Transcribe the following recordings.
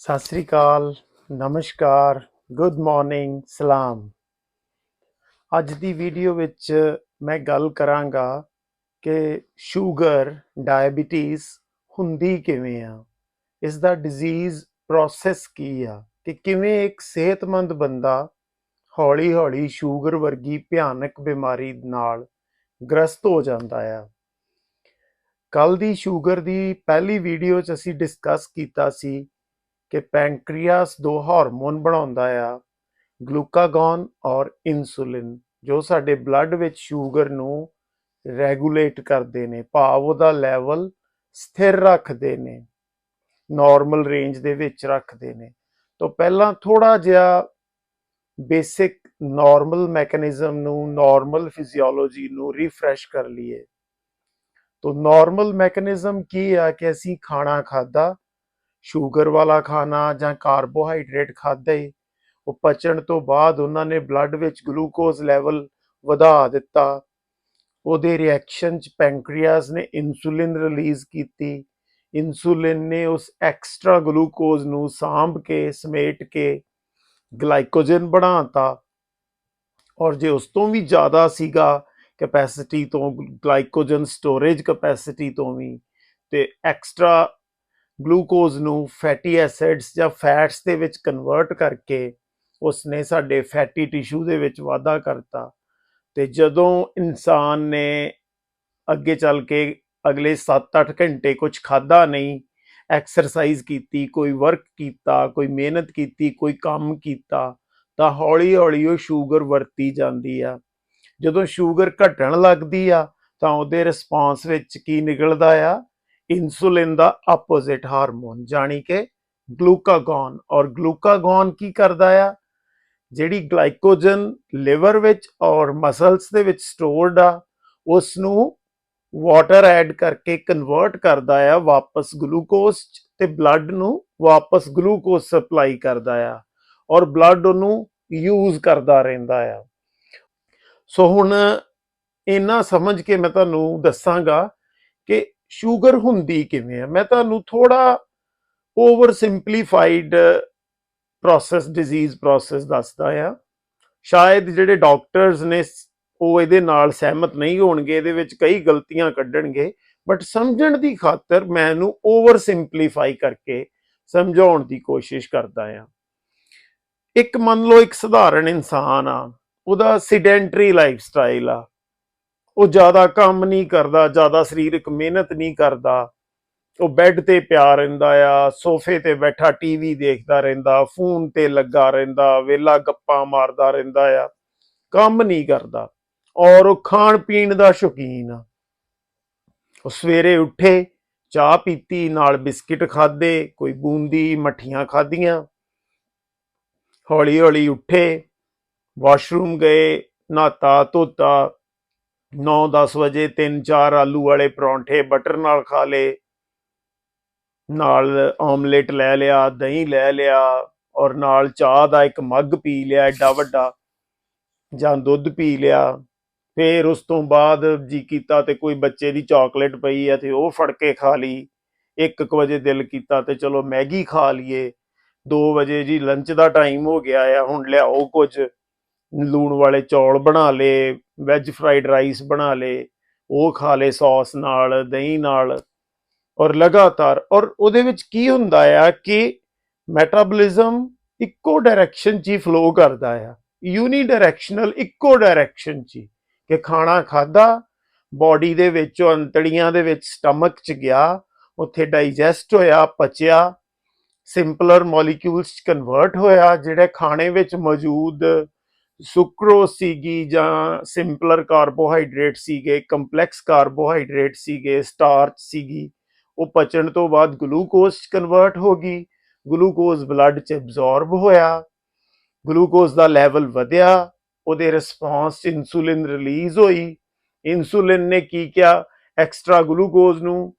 ਸਤਿ ਸ੍ਰੀ ਅਕਾਲ, ਨਮਸਕਾਰ, good morning, ਸਲਾਮ। ਅੱਜ ਦੀ ਵੀਡੀਓ ਵਿੱਚ ਮੈਂ ਗੱਲ ਕਰਾਂਗਾ ਕਿ ਸ਼ੂਗਰ, ਡਾਇਬੀਟੀਜ਼ ਹੁੰਦੀ ਕਿਵੇਂ ਆ? ਇਸ ਦਾ ਡਿਜ਼ੀਜ਼ ਪ੍ਰੋਸੈਸ ਕੀ ਆ? ਕਿ ਕਿਵੇਂ ਇੱਕ ਸਿਹਤਮੰਦ ਬੰਦਾ ਹੌਲੀ-ਹੌਲੀ ਸ਼ੂਗਰ ਵਰਗੀ ਭਿਆਨਕ ਬਿਮਾਰੀ ਨਾਲ ਗ੍ਰਸਤ ਹੋ ਜਾਂਦਾ ਆ? ਕੱਲ ਦੀ ਸ਼ੂਗਰ ਦੀ ਪਹਿਲੀ ਵੀਡੀਓ 'ਚ ਅਸੀਂ ਡਿਸਕਸ ਕੀਤਾ ਸੀ ਕਿ ਪੈਂਕਰੀਆਸ ਦੋ ਹਾਰਮੋਨ ਬਣਾਉਂਦਾ ਆ, ਗਲੂਕਾਗੋਨ ਔਰ ਇਨਸੂਲਿਨ, ਜੋ ਸਾਡੇ ਬਲੱਡ ਵਿੱਚ ਸ਼ੂਗਰ ਨੂੰ ਰੈਗੂਲੇਟ ਕਰਦੇ ਨੇ, ਭਾਵ ਉਹਦਾ ਲੈਵਲ ਸਥਿਰ ਰੱਖਦੇ ਨੇ, ਨਾਰਮਲ ਰੇਂਜ ਦੇ ਵਿੱਚ ਰੱਖਦੇ ਨੇ। ਤੋਂ ਪਹਿਲਾਂ ਥੋੜਾ ਜਿਹਾ ਬੇਸਿਕ ਨਾਰਮਲ ਮੈਕੈਨਿਜ਼ਮ ਨੂੰ, ਨਾਰਮਲ ਫਿਜ਼ੀਓਲੋਜੀ ਨੂੰ ਰਿਫਰੈਸ਼ ਕਰ ਲਈਏ। ਤੋਂ ਨਾਰਮਲ ਮੈਕੈਨਿਜ਼ਮ ਕੀ ਆ ਕਿ ਅਸੀਂ ਖਾਣਾ ਖਾਦਾ ਸ਼ੂਗਰ ਵਾਲਾ ਖਾਣਾ ਜਾਂ ਕਾਰਬੋਹਾਈਡਰੇਟ ਖਾਦਾ ਉਹ ਪਚਣ ਤੋਂ ਬਾਅਦ ਉਹਨਾਂ ਨੇ ਬਲੱਡ ਵਿੱਚ ਗਲੂਕੋਜ਼ ਲੈਵਲ ਵਧਾ ਦਿੱਤਾ। ਉਹਦੇ ਰਿਐਕਸ਼ਨ ਚ ਪੈਂਕਰੀਆਸ ਨੇ ਇਨਸੂਲਿਨ ਰਿਲੀਜ਼ ਕੀਤੀ। ਇਨਸੂਲਿਨ ਨੇ ਉਸ ਐਕਸਟਰਾ ਗਲੂਕੋਜ਼ ਨੂੰ ਸਾਂਭ ਕੇ, ਸਮੇਟ ਕੇ ਗਲਾਈਕੋਜਨ ਬਣਾਤਾ। ਔਰ ਜੇ ਉਸ ਤੋਂ ਵੀ ਜ਼ਿਆਦਾ ਸੀਗਾ ਕੈਪੈਸਿਟੀ ਤੋਂ ਗਲਾਈਕੋਜਨ ਸਟੋਰੇਜ ਕੈਪੈਸਿਟੀ ਤੋਂ ਵੀ, ਤੇ ਐਕਸਟਰਾ ਗਲੂਕੋਜ਼ ਨੂੰ ਫੈਟੀ ਐਸਿਡਸ ਜਾਂ ਫੈਟਸ ਦੇ ਵਿੱਚ ਕਨਵਰਟ ਕਰਕੇ ਉਸਨੇ ਸਾਡੇ ਫੈਟੀ ਟਿਸ਼ੂ ਦੇ ਵਿੱਚ ਵਾਧਾ ਕਰਤਾ। ਤੇ ਜਦੋਂ ਇਨਸਾਨ ਨੇ ਅੱਗੇ ਚੱਲ ਕੇ ਅਗਲੇ 7-8 ਘੰਟੇ ਕੁਝ ਖਾਦਾ ਨਹੀਂ ਐਕਸਰਸਾਈਜ਼ ਕੀਤੀ, ਕੋਈ ਵਰਕ ਕੀਤਾ, ਕੋਈ ਮਿਹਨਤ ਕੀਤੀ, ਕੋਈ ਕੰਮ ਕੀਤਾ, ਤਾਂ ਹੌਲੀ-ਹੌਲੀ ਉਹ ਸ਼ੂਗਰ ਵਰਤੀ ਜਾਂਦੀ ਆ। ਜਦੋਂ ਸ਼ੂਗਰ ਘਟਣ ਲੱਗਦੀ ਆ, ਤਾਂ ਉਹਦੇ ਰਿਸਪਾਂਸ ਵਿੱਚ ਕੀ ਨਿਕਲਦਾ ਆ? ਇਨਸੂਲਿਨ ਦਾ ਆਪੋਜ਼ਿਟ ਹਾਰਮੋਨ ਜਾਨੀ ਕਿ ਗਲੂਕਾਗੋਨ ਔਰ ਗਲੂਕਾਗੋਨ ਕੀ ਕਰਦਾ ਆ? ਜਿਹੜੀ ਗਲਾਈਕੋਜਨ ਲਿਵਰ ਵਿੱਚ ਔਰ ਮਸਲਸ ਦੇ ਵਿੱਚ ਸਟੋਰਡ ਆ ਉਸ ਨੂੰ ਵਾਟਰ ਐਡ ਕਰਕੇ ਕਨਵਰਟ ਕਰਦਾ ਆ, ਵਾਪਸ ਗਲੂਕੋਜ਼ ਚ ਤੇ ਬਲੱਡ ਨੂੰ ਵਾਪਸ ਗਲੂਕੋਜ਼ ਸਪਲਾਈ ਕਰਦਾ ਆ ਔਰ ਬਲੱਡ ਉਹਨੂੰ ਯੂਜ਼ ਕਰਦਾ ਰਹਿੰਦਾ ਆ। ਸੋ ਹੁਣ ਇਹਨਾਂ ਸਮਝ ਕੇ ਮੈਂ ਤੁਹਾਨੂੰ ਦੱਸਾਂਗਾ ਕਿ ਸ਼ੂਗਰ ਹੁੰਦੀ ਕਿਵੇਂ ਆ? ਮੈਂ ਤੁਹਾਨੂੰ ਥੋੜਾ over simplified process, disease process ਦੱਸਦਾ ਆ ਸ਼ਾਇਦ ਜਿਹੜੇ ਡਾਕਟਰਸ ਨੇ ਉਹ ਇਹਦੇ ਨਾਲ ਸਹਿਮਤ ਨਹੀਂ ਹੋਣਗੇ, ਇਹਦੇ ਵਿੱਚ ਕਈ ਗਲਤੀਆਂ ਕੱਢਣਗੇ, ਬਟ ਸਮਝਣ ਦੀ ਖਾਤਰ ਮੈਂ ਇਹਨੂੰ ਓਵਰ ਸਿੰਪਲੀਫਾਈ ਕਰਕੇ ਸਮਝਾਉਣ ਦੀ ਕੋਸ਼ਿਸ਼ ਕਰਦਾ ਆ ਇੱਕ ਮੰਨ ਲਓ ਇੱਕ ਸਧਾਰਨ ਇਨਸਾਨ ਆ, ਉਹਦਾ ਸਿਡੈਂਟਰੀ ਲਾਈਫ ਸਟਾਈਲ ਆ ਉਹ ਜ਼ਿਆਦਾ ਕੰਮ ਨਹੀਂ ਕਰਦਾ, ਜ਼ਿਆਦਾ ਸਰੀਰਕ ਮਿਹਨਤ ਨਹੀਂ ਕਰਦਾ। ਉਹ ਬੈੱਡ ਤੇ ਪਿਆ ਰਹਿੰਦਾ ਆ, ਸੋਫੇ ਤੇ ਬੈਠਾ ਟੀਵੀ ਦੇਖਦਾ ਰਹਿੰਦਾ, ਫੋਨ ਤੇ ਲੱਗਾ ਰਹਿੰਦਾ, ਵੇਲਾ ਗੱਪਾਂ ਮਾਰਦਾ ਰਹਿੰਦਾ ਆ। ਕੰਮ ਨਹੀਂ ਕਰਦਾ। ਔਰ ਉਹ ਖਾਣ ਪੀਣ ਦਾ ਸ਼ੌਕੀਨ ਆ। ਉਹ ਸਵੇਰੇ ਉੱਠੇ, ਚਾਹ ਪੀਤੀ, ਨਾਲ ਬਿਸਕਿਟ ਖਾਦੇ ਕੋਈ ਬੂੰਦੀ, ਮੱਠੀਆਂ ਖਾਧੀਆਂ। ਹੌਲੀ ਹੌਲੀ ਉੱਠੇ, ਵਾਸ਼ਰੂਮ ਗਏ ਨਹਾਤਾ ਧੋਤਾ 9-10 ਵਜੇ ਤਿੰਨ ਚਾਰ ਆਲੂ ਵਾਲੇ ਪਰੌਂਠੇ ਬਟਰ ਨਾਲ ਖਾ ਲਏ। ਨਾਲ ਆਮਲੇਟ ਲੈ ਲਿਆ, ਦਹੀਂ ਲੈ ਲਿਆ ਔਰ ਨਾਲ ਚਾਹ ਦਾ ਇੱਕ ਮੱਗ ਪੀ ਲਿਆ ਐਡਾ ਵੱਡਾ। ਜਾਂ ਦੁੱਧ ਪੀ ਲਿਆ। ਫਿਰ ਉਸ ਤੋਂ ਬਾਅਦ ਜੀ ਕੀਤਾ ਤੇ ਕੋਈ ਬੱਚੇ ਦੀ ਚਾਕਲੇਟ ਪਈ ਹੈ ਤੇ ਉਹ ਫੜ ਕੇ ਖਾ ਲਈ। 1:00 ਵਜੇ ਦਿਲ ਕੀਤਾ ਤੇ ਚਲੋ ਮੈਗੀ ਖਾ ਲਈਏ। 2 ਵਜੇ ਜੀ ਲੰਚ ਦਾ ਟਾਈਮ ਹੋ ਗਿਆ ਆ, ਹੁਣ ਲਿਆਓ ਕੁਝ। ਲੂਣ ਵਾਲੇ ਚੌਲ ਬਣਾ ਲਏ ਵੈਜ ਫਰਾਈਡ ਰਾਈਸ ਬਣਾ ਲਏ, ਉਹ ਖਾ ਲਏ ਸੌਸ ਨਾਲ, ਦਹੀਂ ਨਾਲ ਔਰ ਲਗਾਤਾਰ ਔਰ ਉਹਦੇ ਵਿੱਚ ਕੀ ਹੁੰਦਾ ਆ ਕਿ ਮੈਟਾਬੋਲਿਜ਼ਮ ਇੱਕੋ ਡਾਇਰੈਕਸ਼ਨ 'ਚ ਹੀ ਫਲੋ ਕਰਦਾ ਆ ਯੂਨੀ ਡਾਇਰੈਕਸ਼ਨਲ ਇੱਕੋ ਡਾਇਰੈਕਸ਼ਨ 'ਚ ਹੀ ਕਿ ਖਾਣਾ ਖਾਦਾ ਬਾਡੀ ਦੇ ਵਿੱਚ, ਅੰਤੜੀਆਂ ਦੇ ਵਿੱਚ ਸਟਮਕ 'ਚ ਗਿਆ, ਉੱਥੇ ਡਾਈਜੈਸਟ ਹੋਇਆ, ਪਚਿਆ ਸਿੰਪਲਰ ਮੋਲੀਕਿਊਲਸ 'ਚ ਕਨਵਰਟ ਹੋਇਆ, ਜਿਹੜੇ ਖਾਣੇ ਵਿੱਚ ਮੌਜੂਦ ਸੁਕਰੋਸ ਸੀਗੀ ਜਾਂ ਸਿੰਪਲਰ ਕਾਰਬੋਹਾਈਡਰੇਟ ਸੀਗੇ, ਕੰਪਲੈਕਸ ਕਾਰਬੋਹਾਈਡਰੇਟ ਸੀਗੇ, ਸਟਾਰਚ ਸੀਗੀ, ਉਹ ਪਚਣ ਤੋਂ ਬਾਅਦ ਗਲੂਕੋਜ਼ ਚ ਕਨਵਰਟ ਹੋ ਗਈ, ਗਲੂਕੋਜ਼ ਬਲੱਡ ਚ ਐਬਜ਼ੌਰਬ ਹੋਇਆ, ਗਲੂਕੋਜ਼ ਦਾ ਲੈਵਲ ਵਧਿਆ, ਉਹਦੇ ਰਿਸਪੌਂਸ ਚ ਇਨਸੂਲਿਨ ਰਿਲੀਜ਼ ਹੋਈ ਇਨਸੂਲਿਨ ਨੇ ਕੀ ਕਿਹਾ ਐਕਸਟਰਾ ਗਲੂਕੋਜ਼ ਨੂੰ,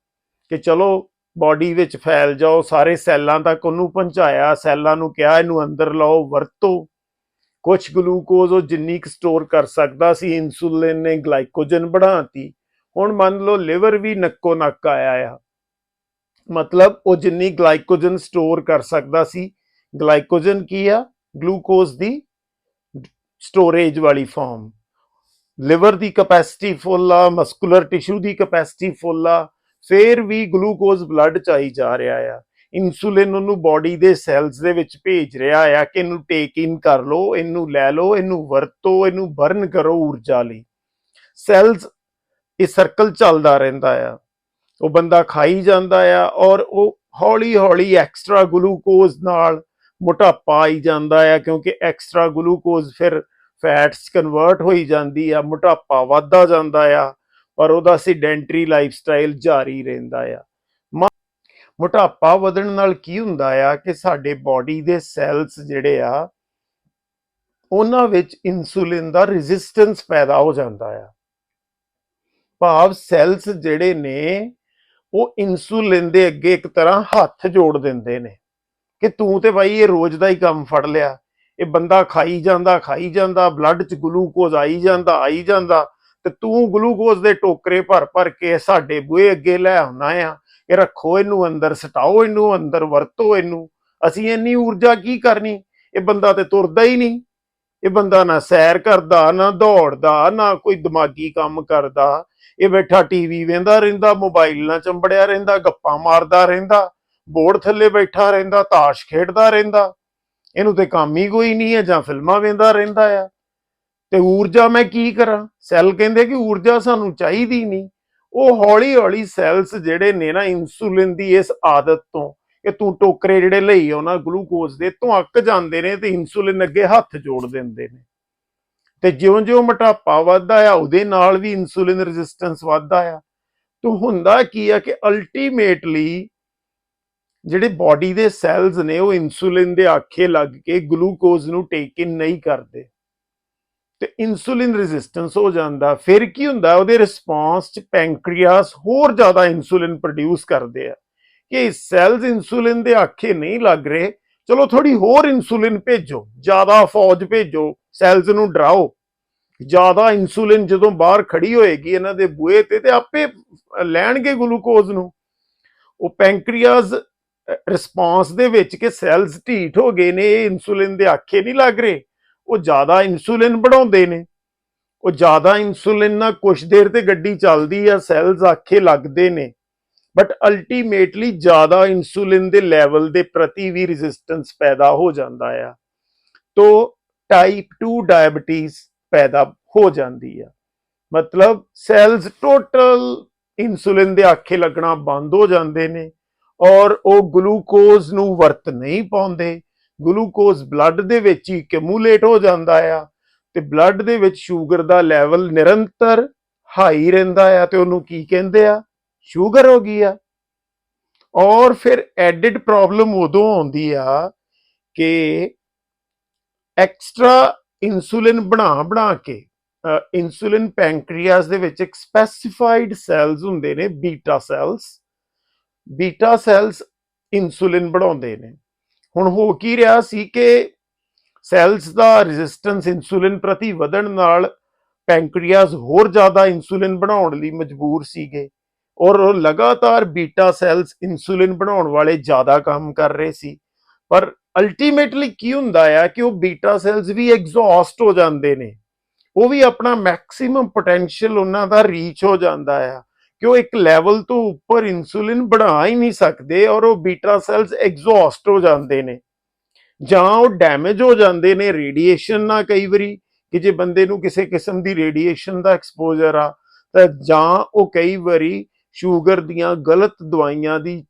ਕਿ ਚਲੋ ਬਾਡੀ ਵਿੱਚ ਫੈਲ ਜਾਓ, ਸਾਰੇ ਸੈੱਲਾਂ ਤੱਕ ਉਹਨੂੰ ਪਹੁੰਚਾਇਆ, ਸੈੱਲਾਂ ਨੂੰ ਕਿਹਾ, ਇਹਨੂੰ ਅੰਦਰ ਲਾਓ, ਵਰਤੋ। ਕੁਝ ਗਲੂਕੋਜ਼ ਉਹ ਜਿੰਨੀ ਕੁ ਸਟੋਰ ਕਰ ਸਕਦਾ ਸੀ ਇਨਸੂਲਿਨ ਨੇ ਗਲਾਈਕੋਜਨ ਬਣਾਤੀ। ਹੁਣ ਮੰਨ ਲਓ ਲਿਵਰ ਵੀ ਨੱਕੋ ਨੱਕ ਆਇਆ ਆ। ਮਤਲਬ ਉਹ ਜਿੰਨੀ ਗਲਾਈਕੋਜਨ ਸਟੋਰ ਕਰ ਸਕਦਾ ਸੀ ਗਲਾਈਕੋਜਨ ਕੀ ਆ? ਗਲੂਕੋਜ਼ ਦੀ ਸਟੋਰੇਜ ਵਾਲੀ ਫਾਰਮ ਲਿਵਰ ਦੀ ਕਪੈਸਿਟੀ ਫੁੱਲ ਆ ਮਸਕੂਲਰ ਟਿਸ਼ੂ ਦੀ ਕਪੈਸਿਟੀ ਫੁੱਲ ਆ, ਫੇਰ ਵੀ ਗਲੂਕੋਜ਼ ਬਲੱਡ ਚ ਆਈ ਜਾ ਰਿਹਾ ਆ। ਇਨਸੂਲਿਨ ਉਹਨੂੰ ਬਾਡੀ ਦੇ ਸੈਲਸ ਦੇ ਵਿੱਚ ਭੇਜ ਰਿਹਾ ਆ ਕਿ ਇਹਨੂੰ ਟੇਕ ਇਨ ਕਰ ਲਓ, ਇਹਨੂੰ ਲੈ ਲਓ, ਇਹਨੂੰ ਵਰਤੋ, ਇਹਨੂੰ ਬਰਨ ਕਰੋ ਊਰਜਾ ਲਈ। ਸੈਲਸ ਇਹ ਸਰਕਲ ਚੱਲਦਾ ਰਹਿੰਦਾ ਆ। ਉਹ ਬੰਦਾ ਖਾਈ ਜਾਂਦਾ ਆ ਔਰ ਉਹ ਹੌਲੀ ਹੌਲੀ ਐਕਸਟਰਾ ਗਲੂਕੋਜ਼ ਨਾਲ ਮੋਟਾਪਾ ਆਈ ਜਾਂਦਾ ਆ ਕਿਉਂਕਿ ਐਕਸਟਰਾ ਗਲੂਕੋਜ਼ ਫਿਰ ਫੈਟਸ ਕਨਵਰਟ ਹੋਈ ਜਾਂਦੀ ਆ, ਮੋਟਾਪਾ ਵੱਧਦਾ ਜਾਂਦਾ ਆ ਔਰ ਉਹਦਾ ਸਿਡੈਂਟਰੀ ਲਾਈਫਸਟਾਈਲ ਜਾਰੀ ਰਹਿੰਦਾ ਆ। ਮ- ਮੋਟਾਪਾ ਵਧਣ ਨਾਲ ਕੀ ਹੁੰਦਾ ਆ ਕਿ ਸਾਡੇ ਬਾਡੀ ਦੇ ਸੈਲਸ ਜਿਹੜੇ ਆ, ਉਹਨਾਂ ਵਿੱਚ ਇਨਸੂਲਿਨ ਦਾ ਰੈਜ਼ਿਸਟੈਂਸ ਪੈਦਾ ਹੋ ਜਾਂਦਾ ਆ। ਭਾਵ ਸੈਲਸ ਜਿਹੜੇ ਨੇ, ਉਹ ਇਨਸੂਲਿਨ ਦੇ ਅੱਗੇ ਇੱਕ ਤਰ੍ਹਾਂ ਹੱਥ ਜੋੜ ਦਿੰਦੇ ਨੇ ਕਿ ਤੂੰ ਤੇ ਬਾਈ ਇਹ ਰੋਜ਼ ਦਾ ਹੀ ਕੰਮ ਫੜ ਲਿਆ। ਇਹ ਬੰਦਾ ਖਾਈ ਜਾਂਦਾ ਖਾਈ ਜਾਂਦਾ ਬਲੱਡ 'ਚ ਗਲੂਕੋਜ਼ ਆਈ ਜਾਂਦਾ ਆਈ ਜਾਂਦਾ। ਤੇ ਤੂੰ ਗਲੂਕੋਜ਼ ਦੇ ਟੋਕਰੇ ਭਰ ਭਰ ਕੇ ਸਾਡੇ ਬੂਹੇ ਅੱਗੇ ਲੈ ਆਉਣਾ ਆ। ਇਹ ਰੱਖੋ ਇਹਨੂੰ ਅੰਦਰ, ਸਟਾਓ ਇਹਨੂੰ ਅੰਦਰ, ਵਰਤੋ ਇਹਨੂੰ। ਅਸੀਂ ਇੰਨੀ ਊਰਜਾ ਕੀ ਕਰਨੀ? ਇਹ ਬੰਦਾ ਤੇ ਤੁਰਦਾ ਹੀ ਨਹੀਂ। ਇਹ ਬੰਦਾ ਨਾ ਸੈਰ ਕਰਦਾ, ਨਾ ਦੌੜਦਾ, ਨਾ ਕੋਈ ਦਿਮਾਗੀ ਕੰਮ ਕਰਦਾ। ਇਹ ਬੈਠਾ ਟੀਵੀ ਵੇਂਦਾ ਰਹਿੰਦਾ, ਮੋਬਾਈਲ ਨਾਲ ਚੰਬੜਿਆ ਰਹਿੰਦਾ, ਗੱਪਾਂ ਮਾਰਦਾ ਰਹਿੰਦਾ, ਬੋਰਡ ਥੱਲੇ ਬੈਠਾ ਰਹਿੰਦਾ, ਤਾਸ਼ ਖੇਡਦਾ ਰਹਿੰਦਾ। ਇਹਨੂੰ ਤੇ ਕੰਮ ਹੀ ਕੋਈ ਨਹੀਂ ਹੈ ਜਾਂ ਫਿਲਮਾਂ ਵੇਂਦਾ ਰਹਿੰਦਾ ਆ। ਤੇ ਊਰਜਾ ਮੈਂ ਕੀ ਕਰਾਂ? ਸੈੱਲ ਕਹਿੰਦੇ ਕਿ ਊਰਜਾ ਸਾਨੂੰ ਚਾਹੀਦੀ ਨਹੀਂ। ਉਹ ਹੌਲੀ ਹੌਲੀ ਸੈਲਸ ਜਿਹੜੇ ਨੇ ਨਾ ਇਨਸੂਲਿਨ ਦੀ ਇਸ ਆਦਤ ਤੋਂ ਕਿ ਤੂੰ ਟੋਕਰੇ ਜਿਹੜੇ ਲਈ ਆਉਣਾ ਗਲੂਕੋਜ਼ ਦੇ, ਤੋਂ ਅੱਕ ਜਾਂਦੇ ਨੇ ਤੇ ਇਨਸੂਲਿਨ ਅੱਗੇ ਹੱਥ ਜੋੜ ਦਿੰਦੇ ਨੇ। ਤੇ ਜਿਉਂ-ਜਿਉਂ ਮੋਟਾਪਾ ਵੱਧਦਾ ਆ, ਉਹਦੇ ਨਾਲ ਵੀ ਇਨਸੂਲਿਨ ਰੈਜ਼ਿਸਟੈਂਸ ਵੱਧਦਾ ਆ। ਤੋਂ ਹੁੰਦਾ ਕੀ ਆ ਕਿ ਅਲਟੀਮੇਟਲੀ ਜਿਹੜੇ ਬਾਡੀ ਦੇ ਸੈਲਸ ਨੇ, ਉਹ ਇਨਸੂਲਿਨ ਦੇ ਆਖੇ ਲੱਗ ਕੇ ਗਲੂਕੋਜ਼ ਨੂੰ ਟੇਕ ਇਨ ਨਹੀਂ ਕਰਦੇ। ਤੇ ਇਨਸੂਲਿਨ ਰੈਜ਼ਿਸਟੈਂਸ ਹੋ ਜਾਂਦਾ, ਫਿਰ ਕੀ ਹੁੰਦਾ? ਉਹਦੇ ਰਿਸਪਾਂਸ ਚ ਪੈਂਕ੍ਰੀਆਸ ਹੋਰ ਜ਼ਿਆਦਾ ਇਨਸੂਲਿਨ ਪ੍ਰੋਡਿਊਸ ਕਰਦੇ ਆ। ਕਿ ਸੈਲਸ ਇਨਸੂਲਿਨ ਦੇ ਆਖੇ ਨਹੀਂ ਲੱਗ ਰਹੇ, ਚਲੋ ਥੋੜੀ ਹੋਰ ਇਨਸੂਲਿਨ ਭੇਜੋ, ਜ਼ਿਆਦਾ ਫੌਜ ਭੇਜੋ ਸੈਲਸ ਨੂੰ ਡਰਾਓ। ਜ਼ਿਆਦਾ ਇਨਸੂਲਿਨ ਜਦੋਂ ਬਾਹਰ ਖੜੀ ਹੋਏਗੀ ਇਹਨਾਂ ਦੇ ਬੂਹੇ ਤੇ ਤੇ ਆਪੇ ਲੈਣਗੇ ਗਲੂਕੋਜ਼ ਨੂੰ। ਉਹ ਪੈਂਕ੍ਰੀਆਸ ਰਿਸਪਾਂਸ ਦੇ ਵਿੱਚ ਕਿ ਸੈਲਸ ਢੀਠ ਹੋ ਗਏ ਨੇ, ਇਹ ਇਨਸੂਲਿਨ ਦੇ ਆਖੇ ਨਹੀਂ ਲੱਗ ਰਹੇ। ਉਹ ਜ਼ਿਆਦਾ ਇਨਸੂਲਿਨ ਬਣਾਉਂਦੇ ਨੇ। ਉਹ ਜ਼ਿਆਦਾ ਇਨਸੂਲਿਨ ਨਾਲ ਕੁਝ ਦੇਰ ਤੇ ਗੱਡੀ ਚੱਲਦੀ ਆ ਸੈਲਸ ਆਖੇ ਲੱਗਦੇ ਨੇ। ਬਟ ਅਲਟੀਮੇਟਲੀ ਜ਼ਿਆਦਾ ਇਨਸੂਲਿਨ ਦੇ ਲੈਵਲ ਦੇ ਪ੍ਰਤੀ ਵੀ ਰੈਜ਼ਿਸਟੈਂਸ ਪੈਦਾ ਹੋ ਜਾਂਦਾ ਆ। ਤੋ ਟਾਈਪ 2 ਡਾਇਬੀਟੀਜ਼ ਪੈਦਾ ਹੋ ਜਾਂਦੀ ਆ। ਮਤਲਬ ਸੈਲਸ ਟੋਟਲ ਇਨਸੂਲਿਨ ਦੇ ਆਖੇ ਲੱਗਣਾ ਬੰਦ ਹੋ ਜਾਂਦੇ ਨੇ ਔਰ ਉਹ ਗਲੂਕੋਜ਼ ਨੂੰ ਵਰਤ ਨਹੀਂ ਪਾਉਂਦੇ। ਗਲੂਕੋਜ਼ ਬਲੱਡ ਦੇ ਵਿੱਚ ਹੀ ਕਮੂਲੇਟ ਹੋ ਜਾਂਦਾ ਆ ਤੇ ਬਲੱਡ ਦੇ ਵਿੱਚ ਸ਼ੂਗਰ ਦਾ ਲੈਵਲ ਨਿਰੰਤਰ ਹਾਈ ਰਹਿੰਦਾ ਆ ਤੇ ਉਹਨੂੰ ਕੀ ਕਹਿੰਦੇ ਆ? ਸ਼ੂਗਰ ਹੋ ਗਈ ਆ। ਔਰ ਫਿਰ ਐਡਿਡ ਪ੍ਰੋਬਲਮ ਉਦੋਂ ਆਉਂਦੀ ਆ ਕਿ ਐਕਸਟਰਾ ਇਨਸੂਲਿਨ ਬਣਾ ਬਣਾ ਕੇ ਇਨਸੂਲਿਨ ਪੈਂਕ੍ਰੀਆਸ ਦੇ ਵਿੱਚ ਇੱਕ ਸਪੈਸੀਫਾਈਡ ਸੈਲਸ ਹੁੰਦੇ ਨੇ beta cells beta cells insulin ਬਣਾਉਂਦੇ ਨੇ। ਹੁਣ ਹੋ ਕੀ ਰਿਹਾ ਸੀ ਕਿ ਸੈਲਸ ਦਾ ਰੈਜ਼ਿਸਟੈਂਸ ਇਨਸੂਲਿਨ ਪ੍ਰਤੀ ਵਧਣ ਨਾਲ ਪੈਂਕ੍ਰੀਆਸ ਹੋਰ ਜ਼ਿਆਦਾ ਇਨਸੂਲਿਨ ਬਣਾਉਣ ਲਈ ਮਜਬੂਰ ਸੀਗੇ ਔਰ ਉਹ ਲਗਾਤਾਰ ਬੀਟਾ ਸੈਲਸ ਇਨਸੂਲਿਨ ਬਣਾਉਣ ਵਾਲੇ ਜ਼ਿਆਦਾ ਕੰਮ ਕਰ ਰਹੇ ਸੀ। ਪਰ ਅਲਟੀਮੇਟਲੀ ਕੀ ਹੁੰਦਾ ਆ ਕਿ ਉਹ ਬੀਟਾ ਸੈਲਸ ਵੀ ਐਗਜ਼ੌਸਟ ਹੋ ਜਾਂਦੇ ਨੇ। ਉਹ ਵੀ ਆਪਣਾ ਮੈਕਸਿਮਮ ਪੋਟੈਂਸ਼ੀਅਲ ਉਹਨਾਂ ਦਾ ਰੀਚ ਹੋ ਜਾਂਦਾ ਆ। ਕਿ ਉਹ ਇੱਕ ਲੈਵਲ ਤੋਂ ਉੱਪਰ ਇਨਸੂਲਿਨ ਬਣਾ ਹੀ ਨਹੀਂ ਸਕਦੇ ਔਰ ਉਹ ਬੀਟਾ ਸੈਲਸ ਐਗਜ਼ੌਸਟ ਹੋ ਜਾਂਦੇ ਨੇ। ਜਾਂ ਉਹ ਡੈਮੇਜ ਹੋ ਜਾਂਦੇ ਨੇ ਰੇਡੀਏਸ਼ਨ ਨਾਲ ਕਈ ਵਾਰੀ, ਕਿ ਜੇ ਬੰਦੇ ਨੂੰ ਕਿਸੇ ਕਿਸਮ ਦੀ ਰੇਡੀਏਸ਼ਨ ਦਾ ਐਕਸਪੋਜ਼ਰ ਆ, ਤਾਂ ਜਾਂ ਉਹ ਕਈ ਵਾਰੀ ਸ਼ੂਗਰ ਦੀਆਂ ਗਲਤ ਦਵਾਈਆਂ ਦੀ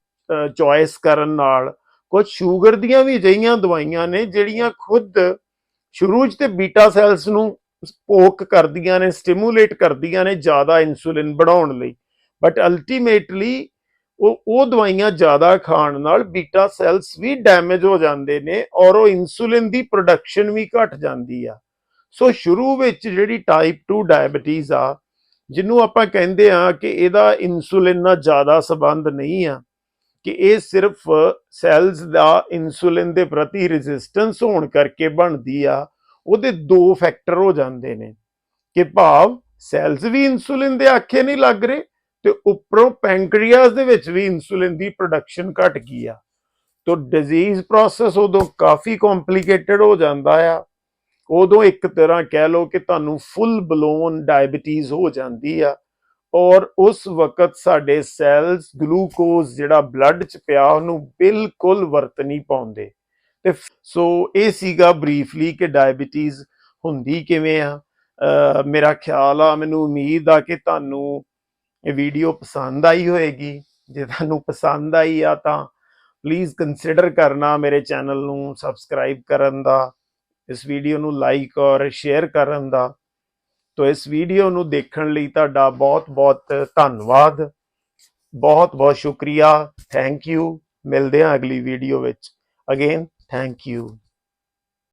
ਚੋਇਸ ਕਰਨ ਨਾਲ, ਕੁਝ ਸ਼ੂਗਰ ਦੀਆਂ ਵੀ ਅਜਿਹੀਆਂ ਦਵਾਈਆਂ ਨੇ ਜਿਹੜੀਆਂ ਖੁਦ ਸ਼ੁਰੂ 'ਚ ਤੇ ਬੀਟਾ ਸੈਲਸ ਨੂੰ ਸਪੋਕ ਕਰਦੀਆਂ ਨੇ ਸਟਿਮੂਲੇਟ ਕਰਦੀਆਂ ਨੇ ਜ਼ਿਆਦਾ ਇਨਸੂਲਿਨ ਬਣਾਉਣ ਲਈ। ਬਟ ਅਲਟੀਮੇਟਲੀ ਉਹ ਉਹ ਦਵਾਈਆਂ ਜ਼ਿਆਦਾ ਖਾਣ ਨਾਲ ਬੀਟਾ ਸੈਲਸ ਵੀ ਡੈਮੇਜ ਹੋ ਜਾਂਦੇ ਨੇ ਔਰ ਉਹ ਇਨਸੂਲਿਨ ਦੀ ਪ੍ਰੋਡਕਸ਼ਨ ਵੀ ਘਟ ਜਾਂਦੀ ਆ। ਸੋ ਸ਼ੁਰੂ ਵਿੱਚ ਜਿਹੜੀ ਟਾਈਪ 2 ਡਾਇਬੀਟੀਜ਼ ਆ, ਜਿਹਨੂੰ ਆਪਾਂ ਕਹਿੰਦੇ ਆ ਕਿ ਇਹਦਾ ਇਨਸੂਲਿਨ ਨਾਲ ਜ਼ਿਆਦਾ ਸਬੰਧ ਨਹੀਂ ਆ, ਕਿ ਇਹ ਸਿਰਫ ਸੈਲਸ ਦਾ ਇਨਸੂਲਿਨ ਦੇ ਪ੍ਰਤੀ ਰੈਜ਼ਿਸਟੈਂਸ ਹੋਣ ਕਰਕੇ ਬਣਦੀ ਆ, ਉਹਦੇ ਦੋ ਫੈਕਟਰ ਹੋ ਜਾਂਦੇ ਨੇ। ਕਿ ਭਾਵ ਸੈਲਸ ਵੀ ਇਨਸੂਲਿਨ ਦੇ ਆਖੇ ਨਹੀਂ ਲੱਗ ਰਹੇ ਤੇ ਉੱਪਰੋਂ ਪੈਂਕਰੀਆਸ ਦੇ ਵਿੱਚ ਵੀ ਇਨਸੂਲਿਨ ਦੀ ਪ੍ਰੋਡਕਸ਼ਨ ਘਟ ਗਈ ਆ। ਤੋ ਡਿਜ਼ੀਜ਼ ਪ੍ਰੋਸੈਸ ਉਦੋਂ ਕਾਫੀ ਕੰਪਲਿਕੇਟਡ ਹੋ ਜਾਂਦਾ ਆ। ਉਦੋਂ ਇੱਕ ਤਰ੍ਹਾਂ ਕਹਿ ਲਓ ਕਿ ਤੁਹਾਨੂੰ ਫੁੱਲ ਬਲੋਨ ਡਾਇਬੀਟੀਜ਼ ਹੋ ਜਾਂਦੀ ਆ। ਔਰ ਉਸ ਵਕਤ ਸਾਡੇ ਸੈਲਸ ਗਲੂਕੋਜ਼ ਜਿਹੜਾ ਬਲੱਡ ਚ ਪਿਆ ਉਹਨੂੰ ਬਿਲਕੁਲ ਵਰਤ ਨਹੀਂ ਪਾਉਂਦੇ। ਤੇ ਸੋ ਇਹ ਸੀਗਾ ਬਰੀਫਲੀ ਕਿ ਡਾਇਬੀਟੀਜ਼ ਹੁੰਦੀ ਕਿਵੇਂ ਆ। ਮੇਰਾ ਖਿਆਲ ਆ, ਮੈਨੂੰ ਉਮੀਦ ਆ ਕਿ ਤੁਹਾਨੂੰ ਇਹ ਵੀਡੀਓ ਪਸੰਦ ਆਈ ਹੋਏਗੀ। ਜੇ ਤੁਹਾਨੂੰ ਪਸੰਦ ਆਈ ਆ ਤਾਂ ਪਲੀਜ਼ ਕੰਸੀਡਰ ਕਰਨਾ ਮੇਰੇ ਚੈਨਲ ਨੂੰ ਸਬਸਕ੍ਰਾਈਬ ਕਰਨ ਦਾ, ਇਸ ਵੀਡੀਓ ਨੂੰ ਲਾਈਕ ਔਰ ਸ਼ੇਅਰ ਕਰਨ ਦਾ। ਤੋ ਇਸ ਵੀਡੀਓ ਨੂੰ ਦੇਖਣ ਲਈ ਤੁਹਾਡਾ ਬਹੁਤ ਬਹੁਤ ਧੰਨਵਾਦ। ਬਹੁਤ ਬਹੁਤ ਸ਼ੁਕਰੀਆ। ਥੈਂਕ ਯੂ ਮਿਲਦੇ ਹਾਂ ਅਗਲੀ ਵੀਡੀਓ ਵਿੱਚ। Again thank you